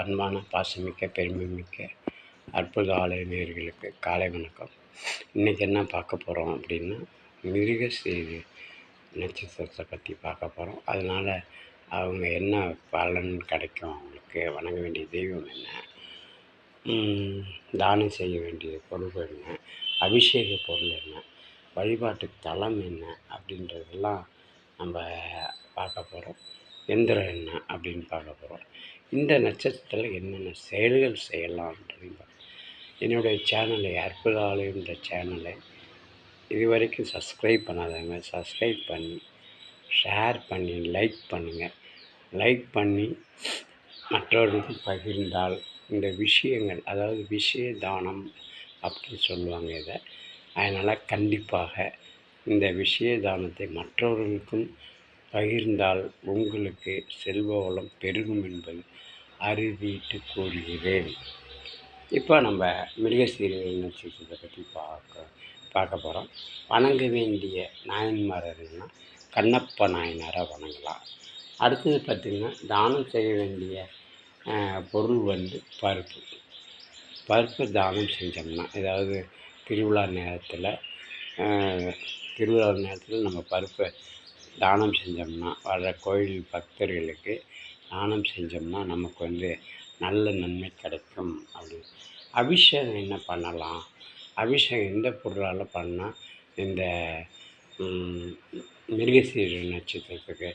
பண்பான பாசமிக்க பெருமைமிக்க அற்புத ஆலய நேர்களுக்கு காலை வணக்கம். இன்றைக்கி என்ன பார்க்க போகிறோம் அப்படின்னா மிருக செய்தி நட்சத்திரத்தை பற்றி பார்க்க போகிறோம் அதனால் அவங்க என்ன பலன் கிடைக்கும்? அவங்களுக்கு வணங்க வேண்டிய தெய்வம் என்ன? தானம் செய்ய வேண்டிய பொருள் என்ன? அபிஷேக பொருள் என்ன? வழிபாட்டு தலம் என்ன? அப்படின்றதெல்லாம் நம்ம பார்க்க போகிறோம் எந்திரம் என்ன அப்படின்னு பார்க்க போகிறோம் இந்த நட்சத்திரத்தில் என்னென்ன செயல்கள் செய்யலாம்ன்றதையும் பார்க்க என்னுடைய சேனலை அற்புத சேனலை இது வரைக்கும் சப்ஸ்கிரைப் பண்ணாதவங்க சப்ஸ்கிரைப் பண்ணி ஷேர் பண்ணி லைக் பண்ணுங்கள் லைக் பண்ணி மற்றவர்களுக்கு பகிர்ந்தால் இந்த விஷயங்கள் அதாவது விஷய தானம் அப்படின்னு சொல்லுவாங்க இதை. அதனால் கண்டிப்பாக இந்த விஷய தானத்தை மற்றவர்களுக்கும் பகிர்ந்தால் உங்களுக்கு செல்வ வளம் பெருகும் என்பது அறிவிட்டு கூறுகிறேன். இப்போ நம்ம மிருகசீரியல் நட்சத்திரத்தை பற்றி பார்க்க பார்க்க போகிறோம் வணங்க வேண்டிய நாயன்மாரர்னா கண்ணப்ப நாயனாரை வணங்கலாம். அடுத்தது பார்த்திங்கன்னா தானம் செய்ய வேண்டிய பொருள் வந்து பருப்பு. பருப்பு தானம் செஞ்சோம்னா ஏதாவது திருவிழா நேரத்தில் திருவிழா நேரத்தில் நம்ம பருப்பை தானம் செஞ்சோம்னா வர்ற கோயில் பக்தர்களுக்கு தானம் செஞ்சோம்னா நமக்கு வந்து நல்ல நன்மை கிடைக்கும் அப்படின்னு அபிஷேகம் என்ன பண்ணலாம்? அபிஷேகம் எந்த பொருளால் பண்ணால் இந்த மிருகசீர நட்சத்திரத்துக்கு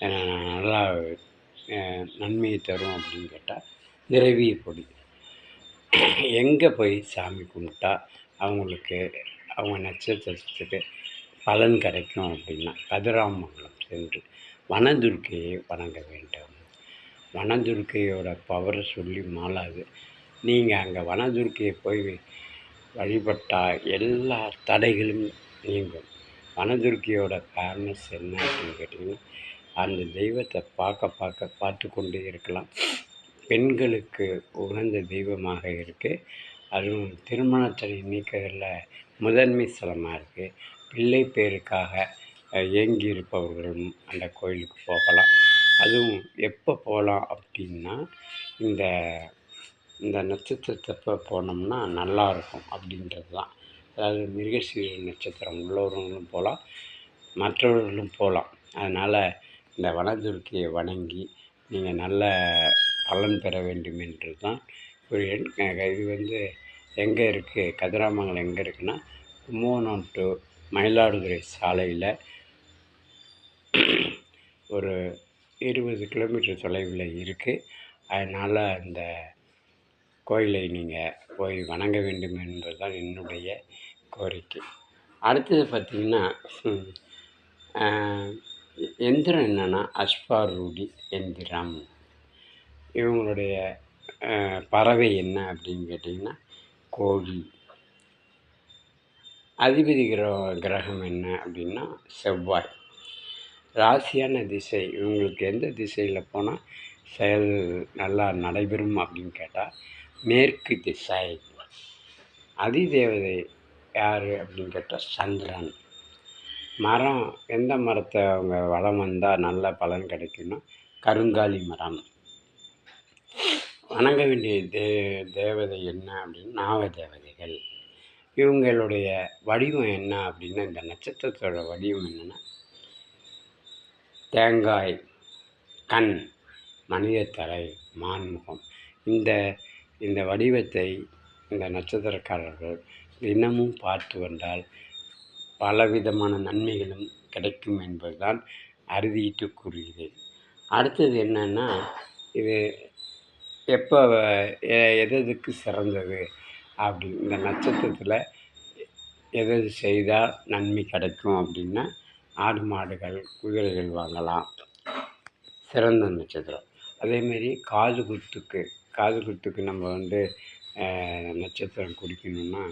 நல்லா நன்மையை தரும் அப்படின்னு கேட்டால் நிறைவிய பொடி. எங்கே போய் சாமி கும்பிட்டா அவங்களுக்கு அவங்க நட்சத்திரத்துக்கு பலன் கிடைக்கும் அப்படின்னா கதிராமங்கலம் சென்று வனதுர்க்கையை வணங்க வேண்டும். வனதுர்க்கையோட பவரை சொல்லி மாளாது. நீங்கள் அங்கே வனதுர்க்கையை போய் வழிபட்டால் எல்லா தடைகளும் நீங்கும். வனதுர்க்கையோட ஃபேமஸ் என்ன அப்படின்னு கேட்டிங்கன்னா அந்த தெய்வத்தை பார்க்க பார்க்க பார்த்து கொண்டே இருக்கலாம். பெண்களுக்கு உகந்த தெய்வமாக இருக்குது அதுவும் திருமணத்தை நீக்கிறதுல முதன்மை ஸ்தலமாக இருக்குது பிள்ளை பேருக்காக அஹ், ஏங்கி இருப்பவர்களும் அந்த கோயிலுக்கு போகலாம். அதுவும் எப்போ போகலாம் அப்படின்னா இந்த இந்த நட்சத்திரத்தப்போ போனோம்னா நல்லா இருக்கும் அப்படின்றது தான். அதாவது மிருகசீர நட்சத்திரம் உள்ளவர்களும் போகலாம் மற்றவர்களும் போகலாம். அதனால் இந்த வனதுர்க்கையை வணங்கி நீங்கள் நல்ல பலன் பெற வேண்டும் என்று தான் கூறுகிறேன். இது வந்து எங்கே இருக்குது கதிராமங்கலம் எங்கே இருக்குன்னா கும்போணம் டு மயிலாடுதுறை சாலையில் ஒரு இருபது கிலோமீட்டர் தொலைவில் இருக்குது அதனால் அந்த கோயிலை நீங்கள் போய் வணங்க வேண்டும் என்பது தான் என்னுடைய கோரிக்கை. அடுத்தது பார்த்திங்கன்னா எந்திரம் என்னென்னா அஸ்பாரூடி எந்திரம். இவங்களுடைய பறவை என்ன அப்படின்னு கேட்டிங்கன்னா கோழி. அதிபதி கிரக கிரகம் என்ன அப்படின்னா செவ்வாய். ராசியான திசை இவங்களுக்கு எந்த திசையில் போனால் செயல் நல்லா நடைபெறும் அப்படின்னு கேட்டால் மேற்கு திசை. அதிதேவதை யார் அப்படின்னு கேட்டால் சந்திரன். மரம் எந்த மரத்தை அவங்க வளம் வந்தால் நல்ல பலன் கிடைக்கும்னா கருங்காலி மரம். வணங்க வேண்டிய தே தேவதை என்ன அப்படின்னு நாவ தேவதைகள் இவங்களுடைய வடிவம் என்ன அப்படின்னா இந்த நட்சத்திரத்தோட வடிவம் என்னென்னா தேங்காய் கண் மனித தலை மான்முகம். இந்த இந்த வடிவத்தை இந்த நட்சத்திரக்காரர்கள் தினமும் பார்த்து வந்தால் பலவிதமான நன்மைகளும் கிடைக்கும் என்பதுதான் அறுதியிட்டு கூறுகிறது அடுத்தது என்னென்னா இது எப்போ எ- எது எதுக்கு சிறந்தது? அப்படி இந்த நட்சத்திரத்தில் எது எது செய்தால் நன்மை கிடைக்கும் அப்படின்னா ஆடு மாடுகள் குதிரைகள் வாங்கலாம். சிறந்த நட்சத்திரம். அதேமாரி காது குத்துக்கு காது குத்துக்கு நம்ம வந்து நட்சத்திரம் குடிக்கணும்னா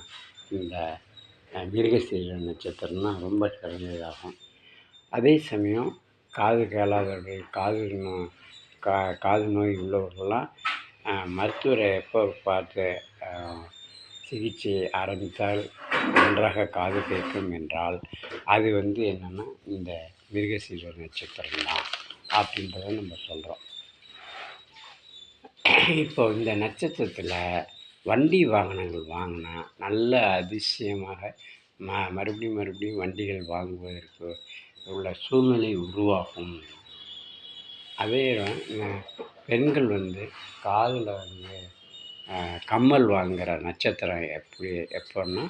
இந்த மிருகசீர நட்சத்திரம்னா ரொம்ப சிறந்ததாகும். அதே சமயம் காது கேளாதவர்கள் காது நோ- கா காது நோய் உள்ளவர்கள்லாம் மருத்துவரை எப்போ பார்த்து சிகிச்சையை சிகிச்சை ஆரம்பித்தால் நன்றாக காது கேட்கும் என்றால் அது வந்து என்னென்னா இந்த மிருகசீர நட்சத்திரம் தான் அப்படின்றத நம்ம சொல்கிறோம் இப்போ இந்த நட்சத்திரத்தில் வண்டி வாகனங்கள் வாங்கினா நல்ல அதிசயமாக ம மறுபடியும் மறுபடியும் வண்டிகள் வாங்குவதற்கு உள்ள சூழ்நிலை உருவாகும். அதே பெண்கள் வந்து காதில் வந்து கம்மல் வாங்குகிற நட்சத்திரம் எப்படி எப்போன்னா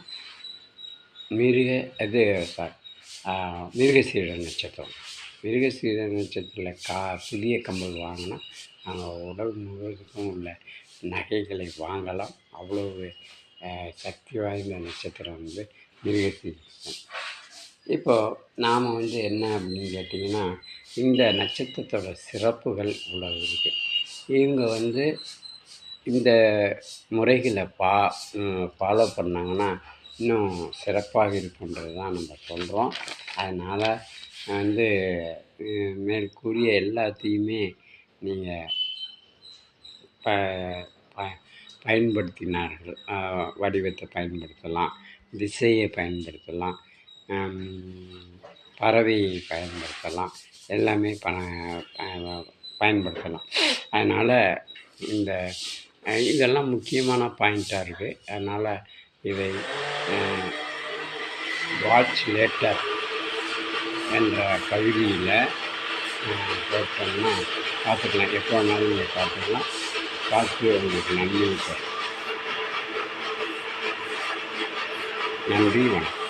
மிருக இது சாரி மிருகசீர நட்சத்திரம். மிருகசீர நட்சத்திரத்தில் கா புதிய கம்மல் வாங்கினா நாங்கள் உடல் முழுவதுக்கும் உள்ள நகைகளை வாங்கலாம். அவ்வளவு சக்தி வாய்ந்த நட்சத்திரம் வந்து மிருகசீரிசம் இப்போது நாம் வந்து என்ன அப்படின்னு கேட்டிங்கன்னா இந்த நட்சத்திரத்தோட சிறப்புகள் இவ்வளவு இருக்குது இவங்க வந்து இந்த முறைகளை பா ஃபாலோ பண்ணாங்கன்னா இன்னும் சிறப்பாக இருக்குன்றது தான் நம்ம சொல்கிறோம் அதனால் வந்து மேற்கூறிய எல்லாத்தையுமே நீங்கள் ப ப பயன்படுத்தினார்கள். வடிவத்தை பயன்படுத்தலாம் திசையை பயன்படுத்தலாம் பறவையை பயன்படுத்தலாம் எல்லாமே ப பயன்படுத்தலாம். அதனால் இந்த இதெல்லாம் முக்கியமான பாயிண்ட்டாக இருக்குது அதனால் இதை வாட்ச் லேட்டர் என்ற பகுதியில் போட்டோம்னா பார்த்துக்கலாம். எப்போ வேணாலும் நீங்கள் பார்த்துக்கலாம். பார்த்து உங்களுக்கு நன்மை சார் நன்றி வணக்கம்.